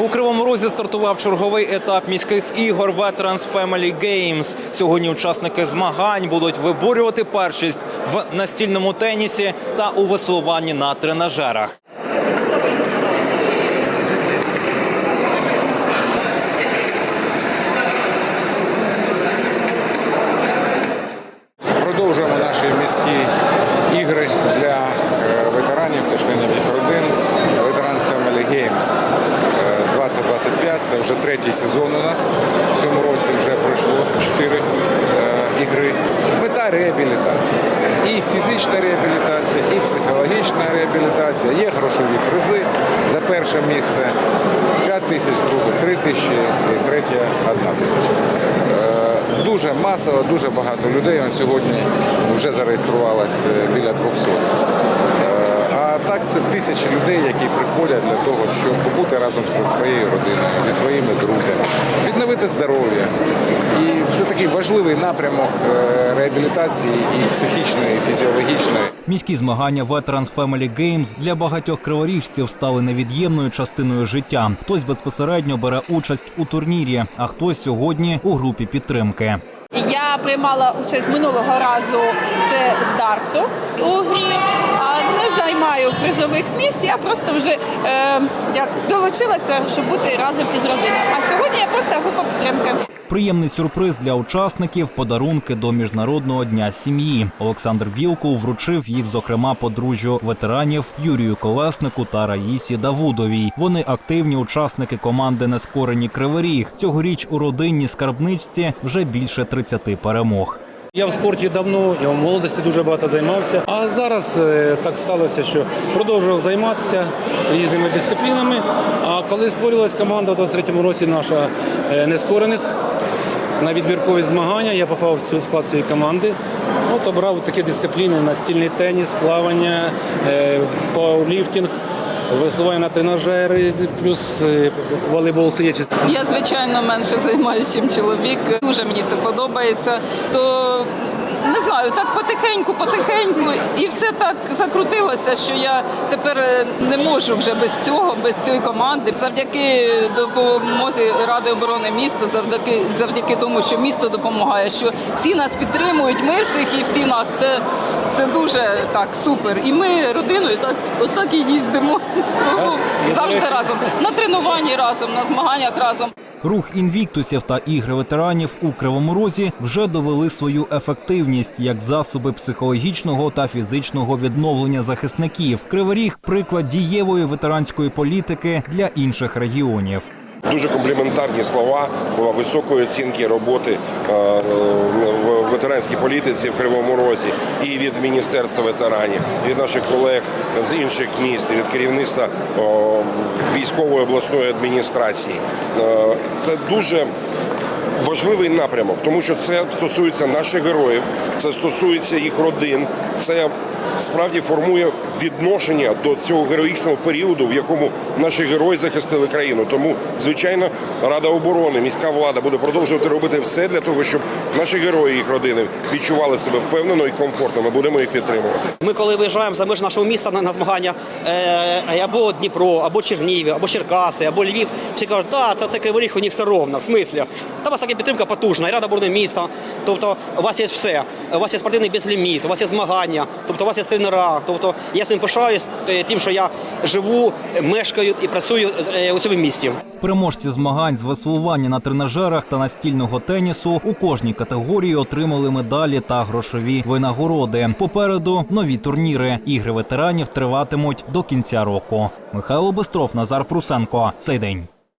У Кривому Розі стартував черговий етап міських ігор Veterans Family Games. Сьогодні учасники змагань будуть виборювати першість в настільному тенісі та у веслуванні на тренажерах. Продовжуємо наші міські ігри 25. Це вже третій сезон у нас. В цьому році вже пройшло 4 е, ігри. Мета реабілітація. І фізична реабілітація, і психологічна реабілітація. Є грошові призи за перше місце 5 тисяч, друге 3 тисячі, і третє 1 тисяча. Е, дуже масово, дуже багато людей. Сьогодні вже зареєструвалось е, біля 200. Так це тисячі людей, які приходять для того, щоб побути разом зі своєю родиною, зі своїми друзями, відновити здоров'я. І це такий важливий напрямок е, реабілітації і психічної, і фізіологічної. Міські змагання Veterans Family Games для багатьох криворіжців стали невід'ємною частиною життя. Хтось безпосередньо бере участь у турнірі, а хтось сьогодні у групі підтримки. Приймала участь минулого разу це з дарцу у грі, не займаю призових місць. Я просто вже е, як долучилася, щоб бути разом із родиною. А сьогодні я просто група підтримки. Приємний сюрприз для учасників подарунки до міжнародного дня сім'ї. Олександр Білков вручив їх, зокрема, подружжю ветеранів Юрію Колеснику та Раїсі Давудовій. Вони активні учасники команди Нескорені Кривий Ріг. Цьогоріч у родинній скарбничці вже більше 30 перемог. Я в спорті давно, я в молодості дуже багато займався. А зараз е, так сталося, що продовжував займатися різними дисциплінами. А коли створилась команда у 23-му році наша е, нескорених на відбіркові змагання, я попав в цю склад цієї команди. От обрав такі дисципліни: настільний теніс, плавання, е, пауерліфтинг, веслування на тренажери, плюс е, волейбол сидячи. Я звичайно менше займаюся, ніж чоловік. Дуже мені це подобається. То не знаю, так потихеньку, потихеньку, і все так закрутилося, що я тепер е, не можу вже без цього, без цієї команди. Завдяки допомозі Ради оборони міста, завдяки завдяки тому, що місто допомагає, що всі нас підтримують, ми всіх і всі нас. Це, це дуже так супер. І ми родиною так, отак і їздимо. Завжди разом. На тренуванні разом, на змаганнях разом. Рух інвіктусів та ігри ветеранів у Кривому Розі вже довели свою ефективність як засоби психологічного та фізичного відновлення захисників. Кривий Ріг – приклад дієвої ветеранської політики для інших регіонів. Дуже компліментарні слова, слова високої оцінки роботи е, ветеранській політиці в Кривому Розі і від міністерства ветеранів, від наших колег з інших міст, від керівництва військової обласної адміністрації. Е, Це дуже важливий напрямок, тому що це стосується наших героїв, це стосується їх родин. Це справді формує відношення до цього героїчного періоду, в якому наші герої захистили країну. Тому, звичайно, Рада оборони, міська влада буде продовжувати робити все для того, щоб наші герої їх родини відчували себе впевнено і комфортно. Ми будемо їх підтримувати. Ми коли виїжджаємо за межі нашого міста на, змагання е, або Дніпро, або Чернігів, або Черкаси, або Львів, всі кажуть, да, та це Кривий Ріг, у них все ровно. В смислі? Та вас така підтримка потужна, і рада оборони міста. Тобто у вас є все. У вас є спортивний безліміт, у вас є змагання, тобто у вас є тренера. Тобто я цим пишаюсь е, тим, що я живу, мешкаю і працюю е, у цьому місті. Переможці змагань з веслування на тренажерах та настільного тенісу у кожній категорії отримали медалі та грошові винагороди. Попереду нові турніри. Ігри ветеранів триватимуть до кінця року. Михайло Бистров, Назар Прусенко. Цей день.